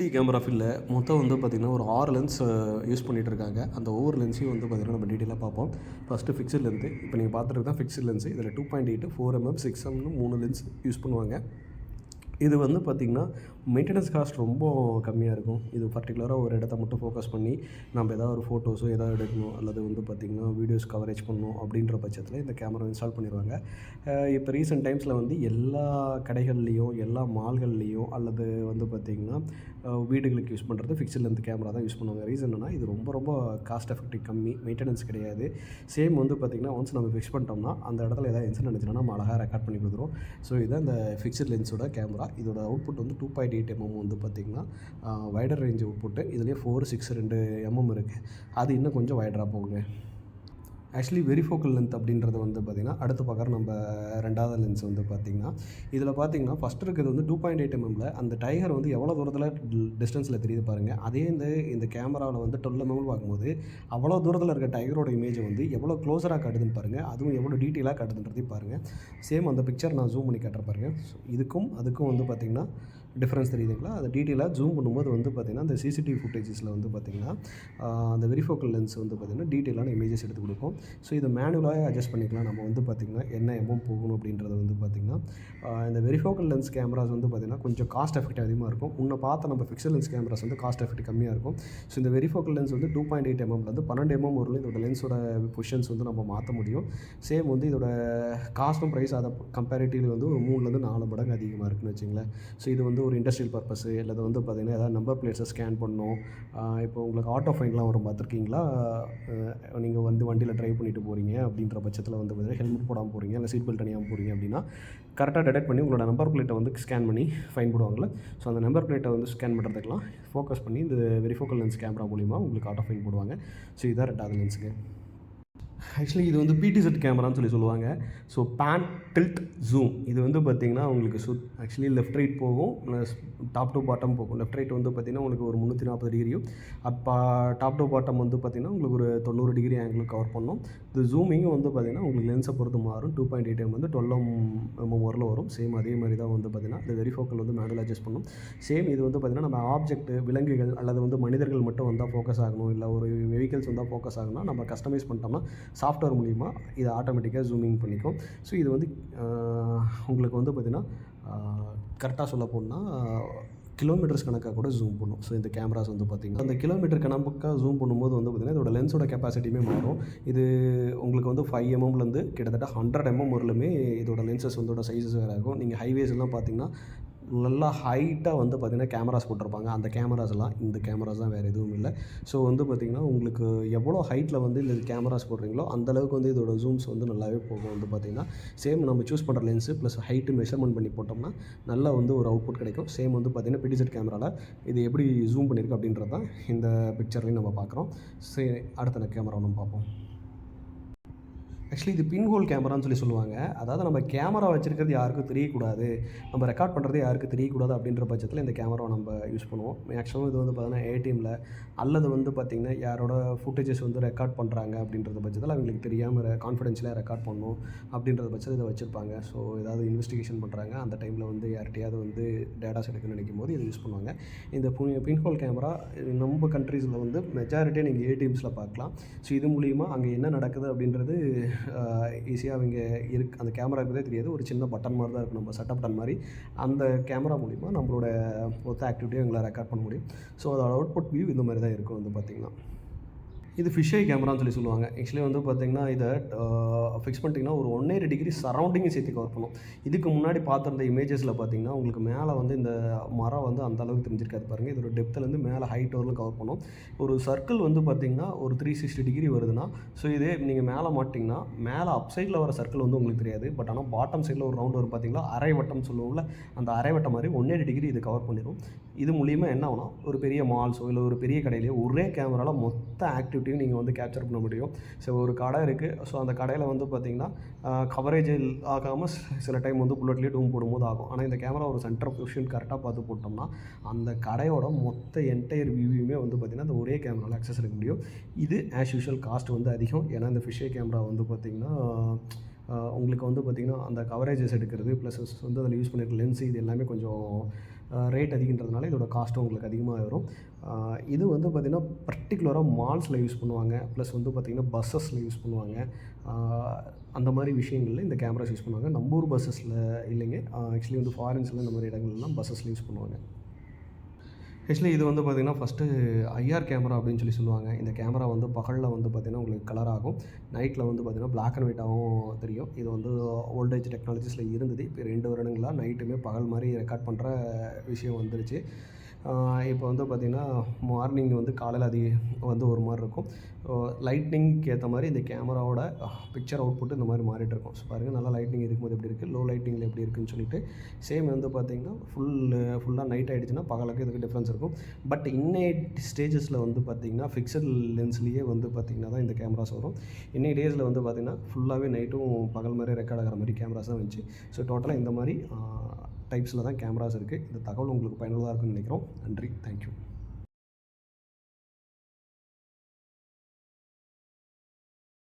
T camera ஃபீல்டில் மொத்தம் வந்து பார்த்திங்கன்னா ஒரு ஆறு லென்ஸ் யூஸ் பண்ணிகிட்டு இருக்காங்க அந்த ஒவ்வொரு லென்ஸையும் வந்து பார்த்திங்கன்னா நம்ம டீட்டெயிலாக பார்ப்போம். ஃபஸ்ட்டு ஃபிக்ஸட் லென்ஸு இப்போ நீங்கள் பார்த்துட்டு தான் ஃபிக்ஸட் லென்ஸ் இதில் two point eight four MM six எம்னு மூணு லென்ஸ் யூஸ் பண்ணுவாங்க. இது வந்து பார்த்திங்கன்னா மெயின்டெனன்ஸ் காஸ்ட் ரொம்ப கம்மியாக இருக்கும். இது பர்டிகுலராக ஒரு இடத்த மட்டும் ஃபோக்கஸ் பண்ணி நம்ம ஏதாவது ஒரு ஃபோட்டோஸோ ஏதாவது எடுக்கணும். அல்லது வந்து பார்த்திங்கன்னா வீடியோஸ் கவரேஜ் பண்ணணும் அப்படின்ற பட்சத்தில் இந்த கேமரா இன்ஸ்டால் பண்ணிடுவாங்க. இப்போ ரீசெண்ட் டைம்ஸில் வந்து எல்லா கடைகள்லேயும் எல்லா மால்கள்லேயும் அல்லது வந்து பார்த்திங்கன்னா வீடுகளுக்கு யூஸ் பண்ணுறது ஃபிக்ஸ்ட் லென்த் கேமரா தான் யூஸ் பண்ணுவாங்க. ரீசன் என்னன்னா இது ரொம்ப ரொம்ப காஸ்ட் எஃபெக்டிவ் கம்மி மெயின்டெனன்ஸ் கிடையாது. சேம் வந்து பார்த்திங்கன்னா ஒன்ஸ் நம்ம ஃபிக்ஸ் பண்ணிட்டோம்னா அந்த இடத்துல ஏதாவது இன்சிடென்ட் இருந்துச்சுன்னா நம்ம அழகாக ரெக்கார்ட் பண்ணி கொடுத்துரும் ஸோ இதுதான் இந்த ஃபிக்ஸ்ட் லென்ஸோட கேமரா இதோட அவுட்புட் வந்து டூ பாயிண்ட் எயிட் எம்எம் வந்து பார்த்திங்கன்னா வைடர் ரேஞ்ச் அவுட்புட்டு இதுலேயே ஃபோர் சிக்ஸ் ரெண்டு எம்எம் இருக்குது அது இன்னும் கொஞ்சம் வைடராக போகுங்க. ஆக்சுவலி வெரிஃபோக்கல் லென்த் அப்படின்றது வந்து பார்த்திங்கன்னா அடுத்து பார்க்குற நம்ம ரெண்டாவது லென்ஸ் வந்து பார்த்திங்கன்னா இதில் பார்த்தீங்கன்னா ஃபஸ்ட் இருக்கிறது வந்து டூ பாயிண்ட் எயிட் எம்எம்மில் அந்த டைகர் வந்து எவ்வளோ தூரத்தில் டிஸ்டன்ஸில் தெரியுது பாருங்கள் அதே இந்த இந்த கேமராவில் வந்து டுவெல் எம்எம் mm பார்க்கும்போது அவ்வளோ தூரத்தில் இருக்க டைகரோட இமேஜை வந்து எவ்வளோ க்ளோஸராக காட்டுதுன்னு பாருங்கள் அதுவும் எவ்வளோ டீட்டெயிலாக காட்டுதுன்றதையும் பாருங்கள் சேம் அந்த பிக்சர் நான் ஜூம் பண்ணி காட்டுற பாருங்கள் இதுக்கும் அதுக்கும் வந்து பார்த்திங்கன்னா டிஃப்ரென்ஸ் தெரியுதுங்களா? அதை டீட்டெயிலாக ஜூம் பண்ணும்போது வந்து பார்த்திங்கன்னா அந்த சிசிடிவி ஃபுட்டேஜஸில் வந்து பார்த்திங்கன்னா அந்த வெரிஃபோக்கல் லென்ஸ் வந்து பார்த்திங்கன்னா டீட்டெயிலான இமேஜஸ் எடுத்து கொடுக்கும். ஸோ இதை மேனுவலாக அட்ஜஸ்ட் பண்ணிக்கலாம். நம்ம வந்து பார்த்திங்கன்னா என்ன எம்எம் போகணும் அப்படின்றது வந்து பார்த்திங்கன்னா இந்த வெரிஃபோக்கல் லென்ஸ் கேமராஸ் வந்து பார்த்திங்கன்னா கொஞ்சம் காஸ்ட் எஃபெக்ட் அதிகமாக இருக்கும். முன்ன பார்த்த நம்ம ஃபிக்சல் லென்ஸ் கேமராஸ் வந்து காஸ்ட் எஃபெக்ட் கம்மியாக இருக்கும். ஸோ இந்த வெரிஃபோக்கல் லென்ஸ் வந்து டூ பாயிண்ட் எயிட் எம்எம்லேருந்து பன்னெண்டு எம்எம் வரலும் இதோட லென்ஸோட பொசிஷன்ஸ் வந்து நம்ம மாற்ற முடியும். சேம் வந்து இதோட காஸ்ட்டும் ப்ரைஸ் அதை கம்பேரிட்டிவ்லி வந்து ஒரு மூணுலேருந்து நாலு மடங்கு அதிகமாக இருக்குன்னு வச்சுங்களேன். ஸோ இது வந்து ஒரு இண்டஸ்ட்ரியல் பர்பஸு அல்லது வந்து பார்த்திங்கன்னா ஏதாவது நம்பர் பிளேட்ஸை ஸ்கேன் பண்ணணும். இப்போ உங்களுக்கு ஆட்டோ ஃபைன்லாம் வரும் பார்த்துருக்கீங்களா நீங்கள் வந்து வண்டியில் ட்ரைவ் பண்ணிட்டு போகிறீங்க அப்படின்ற பட்சத்தில் வந்து பார்த்திங்கன்னா ஹெல்மெட் போடாமல் போகிறீங்க இல்லை சீட் பெல்ட் அணியாமல் போகிறீங்க அப்படின்னா கரெக்டாக டிடெக்ட் பண்ணி உங்களோட நம்பர் பிளேட்டை வந்து ஸ்கேன் பண்ணி ஃபைன் போடுவாங்களே ஸோ அந்த நம்பர் பிளேட்டை வந்து ஸ்கேன் பண்ணுறதுக்கெலாம் ஃபோக்கஸ் பண்ணி இந்த வெரிஃபோக்கல் லென்ஸ் கேமரா மூலிமா உங்களுக்கு ஆட்டோ ஃபைன் போடுவாங்க. ஸோ இதான் ரெண்டாவது லென்ஸுக்கு ஆக்சுவலி இது வந்து பிடிசெட் கேமரான்னு சொல்லி சொல்லுவாங்க. ஸோ பேன் டில்ட் ஜூம் இது வந்து பார்த்திங்கன்னா உங்களுக்கு சுத் ஆக்சுவலி லெஃப்ட் ரைட் போகும் டாப் டு பாட்டம் போகும். லெஃப்ட் ரைட் வந்து பார்த்திங்கன்னா உங்களுக்கு ஒரு முந்நூற்றி நாற்பது டிகிரியும் அப்போ டாப் டு பாட்டம் வந்து பார்த்திங்கன்னா உங்களுக்கு ஒரு தொண்ணூறு டிகிரி ஆங்கிள் கவர் பண்ணும். இது ஜூமிங்கும் வந்து பார்த்திங்கன்னா உங்களுக்கு லென்ஸை பொறுத்து மாறும். டூ பாயிண்ட் எயிட் எம் வந்து டுவெல் எம் வரல வரும். சேம் அதே மாதிரி தான் வந்து பார்த்திங்கன்னா இந்த வெரிஃபோக்கல் வந்து மேனுவல் அட்ஜஸ்ட் பண்ணும். சேம் இது வந்து பார்த்திங்கன்னா நம்ம ஆப்ஜெக்ட் விலங்குகள் அல்லது வந்து மனிதர்கள் மட்டும் வந்தால் ஃபோக்கஸ் ஆகணும். இல்லை ஒரு வெஹிக்கல்ஸ் வந்தால் ஃபோக்கஸ் ஆகணும்னா நம்ம கஸ்டமைஸ் பண்ணிட்டோம்னா சாஃப்ட்வேர் மூலிமா இதை ஆட்டோமேட்டிக்காக ஜூமிங் பண்ணிக்கும். ஸோ இது வந்து உங்களுக்கு வந்து பார்த்திங்கன்னா கரெக்டாக சொல்ல போனால் கிலோமீட்டர்ஸ் கணக்காக கூட ஜூம் பண்ணும். ஸோ இந்த கேமராஸ் வந்து பார்த்திங்கன்னா அந்த கிலோமீட்டர் கணக்காக ஜூம் பண்ணும்போது வந்து பார்த்திங்கன்னா இதோட லென்ஸோட கெப்பாசிட்டியுமே மாறும். இது உங்களுக்கு வந்து ஃபைவ் எம்எம்லேருந்து mm கிட்டத்தட்ட ஹண்ட்ரட் எம்எம் வரலுமே இதோட லென்சஸ் வந்து சைஸஸ் வேறு இருக்கும். நீங்கள் ஹைவேஸ் எல்லாம் பார்த்தீங்கன்னா நல்லா ஹைட்டாக வந்து பார்த்திங்கன்னா கேமராஸ் போட்டிருப்பாங்க. அந்த கேமராஸ்லாம் இந்த கேமராஸ் தான் வேறு எதுவும் இல்லை. ஸோ வந்து பார்த்திங்கன்னா உங்களுக்கு எவ்வளோ ஹைட்டில் வந்து இந்த கேமராஸ் போடுறீங்களோ அந்தளவுக்கு வந்து இதோட ஜூம்ஸ் வந்து நல்லாவே போகும். வந்து பார்த்திங்கன்னா சேம் நம்ம சூஸ் பண்ணுற லென்ஸு ப்ளஸ் ஹைட்டு மெஷர்மெண்ட் பண்ணி போட்டோம்னா நல்லா வந்து ஒரு அவுட்புட் கிடைக்கும். சேம் வந்து பார்த்திங்கன்னா பிடிசெட் கேமராவில் இது எப்படி ஜூம் பண்ணியிருக்கு அப்படின்றது தான் இந்த பிக்சர்லையும் நம்ம பார்க்குறோம். சரி அடுத்த கேமரா நம்ம பார்ப்போம். ஆக்சுவலி இது பின்ஹோல் கேமரான்னு சொல்லி சொல்லுவாங்க. அதாவது நம்ம கேமரா வச்சுருக்கிறது யாருக்கும் தெரியக்கூடாது. நம்ம ரெக்கார்ட் பண்ணுறது யாருக்கும் தெரியக்கூடாது அப்படின்ற பட்சத்தில் இந்த கேமராவை நம்ம யூஸ் பண்ணுவோம். மேக்ஸிமம் இது வந்து பார்த்தீங்கன்னா ஏடிஎம்மில் அல்லது வந்து பார்த்திங்கன்னா யாரோட ஃபுட்டேஜஸ் வந்து ரெக்கார்ட் பண்ணுறாங்க அப்படின்றத பட்சத்தில் அவங்களுக்கு தெரியாமல் கான்ஃபிடென்ஷியலாக ரெக்கார்ட் பண்ணணும் அப்படின்றத பட்சத்தில் இதை வச்சுருப்பாங்க. ஸோ ஏதாவது இன்வெஸ்டிகேஷன் பண்ணுறாங்க அந்த டைமில் வந்து யார்கிட்டையாவது வந்து டேட்டாஸ் எடுக்கணும்னு நினைக்கும் போது இதை யூஸ் பண்ணுவாங்க. இந்த பின்ஹோல் கேமரா நம்ம கண்ட்ரீஸில் வந்து மெஜாரிட்டியாக நீங்கள் ஏடிஎம்ஸில் பார்க்கலாம். ஸோ இது மூலிமா அங்கே என்ன நடக்குது அப்படின்றது ஈஸியாக அவங்க இருக் அந்த கேமரா இருக்கிறதே தெரியாது. ஒரு சின்ன பட்டன் மாதிரி தான் இருக்கும். நம்ம செட்டப் பட்டன் மாதிரி. அந்த கேமரா மூலிமா நம்மளோட மொத்த ஆக்டிவிட்டியும் எங்களை ரெக்கார்ட் பண்ண முடியும். ஸோ அதோட அவுட்புட் வியூ இந்த மாதிரி தான் இருக்கும் வந்து பார்த்திங்கன்னா இது ஃபிஷ்ஷை கேமரான்னு சொல்லி சொல்லுவாங்க. ஆக்சுவலி வந்து பார்த்திங்கன்னா இதை ஃபிக்ஸ் பண்ணிட்டீங்கன்னா ஒரு ஒன் எயிட் டிகிரி சரௌண்டிங்கை சேர்த்து கவர் பண்ணும் இதுக்கு முன்னாடி பார்த்துருந்த இமேஜஸில் பார்த்தீங்கன்னா உங்களுக்கு மேலே வந்து இந்த மரம் வந்து அந்த அளவுக்கு தெரிஞ்சிருக்காது பாருங்கள் இதோட டெப்த்துலேருந்து மேலே ஹைட் வரலும் கவர் பண்ணும் ஒரு சர்க்கிள் வந்து பார்த்திங்கன்னா ஒரு த்ரீ சிக்ஸ்டி டிகிரி வருதுன்னா ஸோ இதே நீங்கள் மேலே மாட்டிங்கன்னா மேலே அப் சைடில் வர சர்க்கிள் வந்து உங்களுக்கு தெரியாது. பட் ஆனால் பாட்டம் சைடில் ஒரு ரவுண்ட் வரும் பார்த்தீங்களா அரை வட்டம் சொல்லுவோம்ல அந்த அரை வட்டம் மாதிரி ஒன் எயிட் டிகிரி இது கவர் பண்ணிடும் இது மூலியமாக என்ன ஆகும்னா ஒரு பெரிய மால்ஸோ இல்லை ஒரு பெரிய கடையிலேயோ ஒரே கேமராவில் மொத்த ஆக்டிவிட்டியும் நீங்கள் வந்து கேப்சர் பண்ண முடியும். ஸோ ஒரு கடை இருக்குது ஸோ அந்த கடையில் வந்து பார்த்தீங்கன்னா கவரேஜ் ஆகாமல் சில டைம் வந்து புல்லட்லேயே டூம் போடும்போது ஆகும். ஆனால் இந்த கேமரா ஒரு சென்டர் பொசிஷன் கரெக்டாக பார்த்து போட்டோம்னா அந்த கடையோட மொத்த என்டையர் வியூவையுமே வந்து பார்த்திங்கன்னா அந்த ஒரே கேமராவில் அக்சஸ் எடுக்க முடியும். இது ஆஸ் யூஷுவல் காஸ்ட் வந்து அதிகம். ஏன்னா இந்த ஃபிஷ்ஷே கேமரா வந்து பார்த்திங்கன்னா உங்களுக்கு வந்து பார்த்திங்கன்னா அந்த கவரேஜஸ் எடுக்கிறது ப்ளஸ் வந்து அதில் யூஸ் பண்ணியிருக்க லென்ஸ் இது எல்லாமே கொஞ்சம் ரேட் அதிகன்றதுனால இதோட காஸ்ட்டும் உங்களுக்கு அதிகமாக வரும். இது வந்து பார்த்திங்கன்னா பர்டிகுலராக மால்ஸில் யூஸ் பண்ணுவாங்க. ப்ளஸ் வந்து பார்த்திங்கன்னா பஸ்ஸஸில் யூஸ் பண்ணுவாங்க. அந்த மாதிரி விஷயங்களில் இந்த கேமராஸ் யூஸ் பண்ணுவாங்க. நம்ம ஊர் பஸ்ஸஸில் இல்லைங்க. ஆக்சுவலி வந்து ஃபாரின்ஸில் இந்த மாதிரி இடங்கள்லாம் பஸ்ஸஸில் யூஸ் பண்ணுவாங்க. ஆக்சுவலி இது வந்து பார்த்திங்கன்னா ஃபஸ்ட்டு ஐஆர் கேமரா அப்படின்னு சொல்லி சொல்லுவாங்க. இந்த கேமரா வந்து பகலில் வந்து பார்த்திங்கன்னா உங்களுக்கு கலர் ஆகும். நைட்டில் வந்து பார்த்திங்கன்னா பிளாக் அண்ட் ஒயிட்டாகவும் தெரியும். இது வந்து ஓல்டேஜ் டெக்னாலஜிஸில் இருந்தது. இப்போ ரெண்டு வருடங்களாக நைட்டுமே பகல் மாதிரி ரெக்கார்ட் பண்ணுற விஷயம் வந்துருச்சு. இப்போ வந்து பார்த்திங்கன்னா மார்னிங் வந்து காலையில் அது வந்து ஒரு மாதிரி இருக்கும். லைட்னிங்க்கு ஏற்ற மாதிரி இந்த கேமராவோட பிக்சர் அவுட்புட் இந்த மாதிரி மாறிட்டு இருக்கும். ஸோ பாருங்கள் நல்லா லைட்னிங் இருக்கும்போது எப்படி இருக்குது லோ லைட்டிங்கில் எப்படி இருக்குன்னு சொல்லிட்டு சேம் வந்து பார்த்திங்கன்னா ஃபுல் ஃபுல்லாக நைட் ஆகிடுச்சுன்னா பகலுக்கு இதுக்கு டிஃப்ரென்ஸ் இருக்கும். பட் இன்னை ஸ்டேஜஸில் வந்து பார்த்திங்கன்னா ஃபிக்ஸட் லென்ஸ்லேயே வந்து பார்த்திங்கன்னா தான் இந்த கேமராஸ் வரும். இன்னை டேஸில் வந்து பார்த்திங்கன்னா ஃபுல்லாகவே நைட்டும் பகல் மாதிரி ரெக்கார்ட் ஆகிற மாதிரி கேமராஸ் தான் வந்துச்சு. ஸோ டோட்டலாக இந்த மாதிரி டைப்ஸில் தான் கேமராஸ் இருக்குது இந்த தகவல் உங்களுக்கு பயனுள்ளதாக இருக்குன்னு நினைக்கிறோம். நன்றி. தேங்க்யூ